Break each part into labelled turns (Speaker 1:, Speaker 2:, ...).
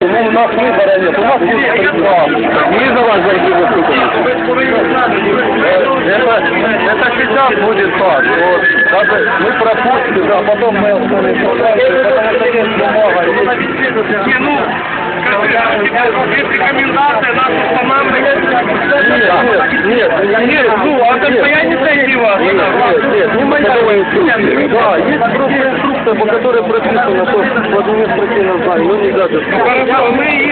Speaker 1: Ну, у нас выбора нет, у нас есть приказ. Мы за вас зайти Это, это сейчас будет так. Вот, даже мы пропустим, а потом мы остановимся. Потому что есть бумага.
Speaker 2: Не, ну, как есть рекомендация, нас устанавливать.
Speaker 1: Нет, нет, нет, ну, а
Speaker 2: это я не сойти вас.
Speaker 1: Нет, нет, нет, не моя инструкция. Да, есть просто инструкция, по которой прописано, то в административном здании, ну, нельзя Ну
Speaker 2: Хорошо, мы и ви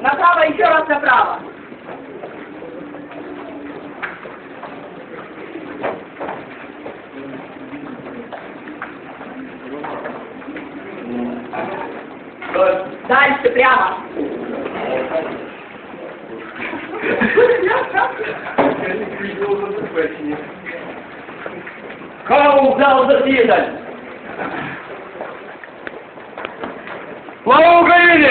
Speaker 3: Направо, еще раз направо. Дальше, прямо.
Speaker 2: Каву взяв засідань! Слава Україні!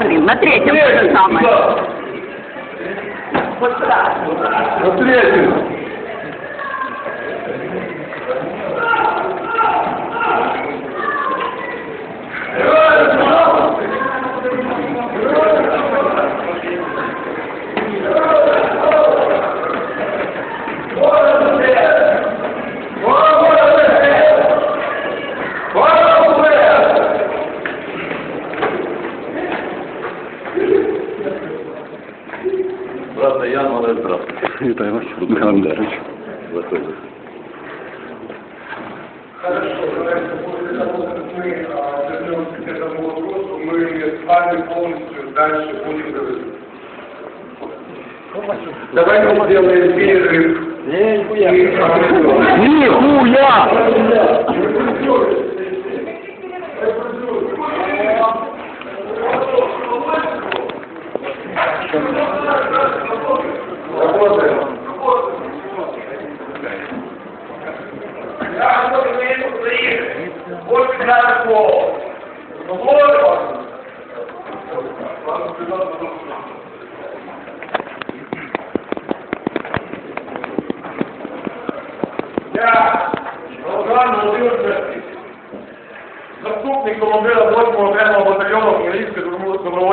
Speaker 3: Блин, на третьем то же самое. Вот сюда.
Speaker 1: На третьем. Вітаю вас, Михайло Михайлович.
Speaker 4: Заходьте.
Speaker 5: мы с вами полностью дальше будем говорить. Давайте сделаем перерыв.
Speaker 1: Нихуя!
Speaker 5: Работаем.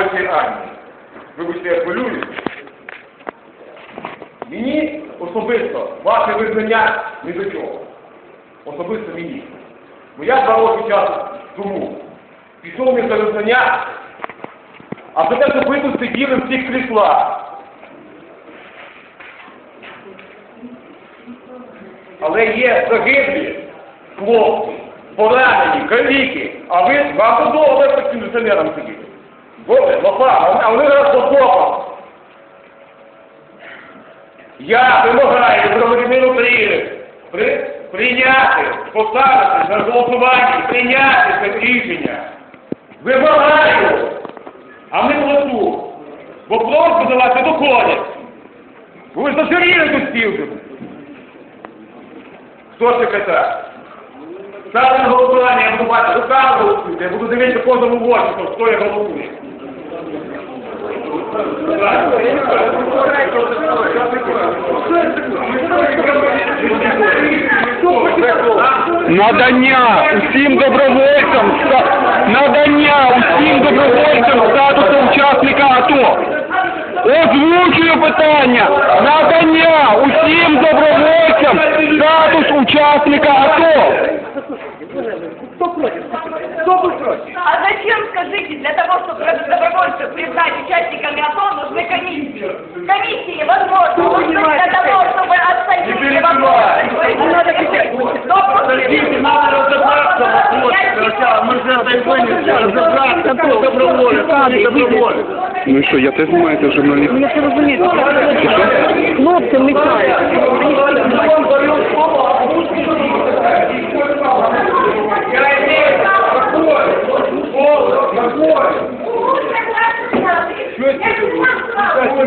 Speaker 2: Добровольчої армії. Вибачте, я хвилююсь.
Speaker 5: особисто ваше визнання ні до чого. Особисто мені. Бо я два роки часу тому пішов не за визнання, а за те, щоб ви тут сиділи в цих кріслах. Але є загиблі хлопці, поранені, каліки, а ви вам подобається пенсіонерам сидіти. Добре, лопа, а вони зараз попопав. Я вимагаю від громадянин України при, прийняти, поставити на голосування, прийняти це рішення. Вимагаю, а не голосу. Бо просто до вас не доходять. Ви ж заширіли тут стіл. вже. Хто секретар? Ставте на голосування, я буду бачити, руками голосуйте, я буду дивитися кожному в очі, хто я голосує.
Speaker 6: Надання усім добровольцям надання усім добровольцям статусу учасника АТО. Озвучую питання. Надання усім добровольцям статус учасника АТО
Speaker 3: А зачем, скажите, для того, чтобы добровольцев признать участниками АТО, нужны комиссии? Комиссии, возможно, нужны для того, чтобы отсоединить
Speaker 4: Подождите, надо разобраться в вопросе сначала. Мы же этой вынесли разобраться, кто доброволец, кто не доброволец.
Speaker 6: Ну і що, я теж знімаєте журналіст?
Speaker 1: Ну, це розумієте, хлопці микають.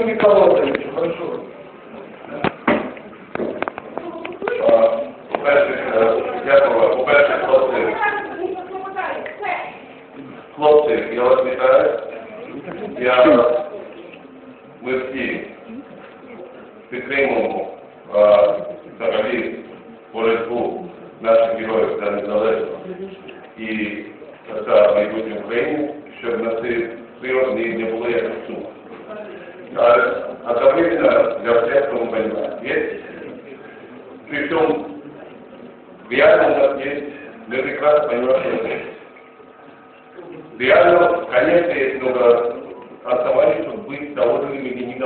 Speaker 5: видишь, куда ты можешь Уважаемые, уважаемые,
Speaker 7: Дякую. По-перше, хлопці, хлопці, я вас вітаю. Я, ми всі підтримуємо А одновременно для всех, кто мы понимаем, есть при всем реально у нас есть, мы прекрасно понимаем, что это есть. Реально, конечно, есть много оснований, чтобы быть довольными или недовольными.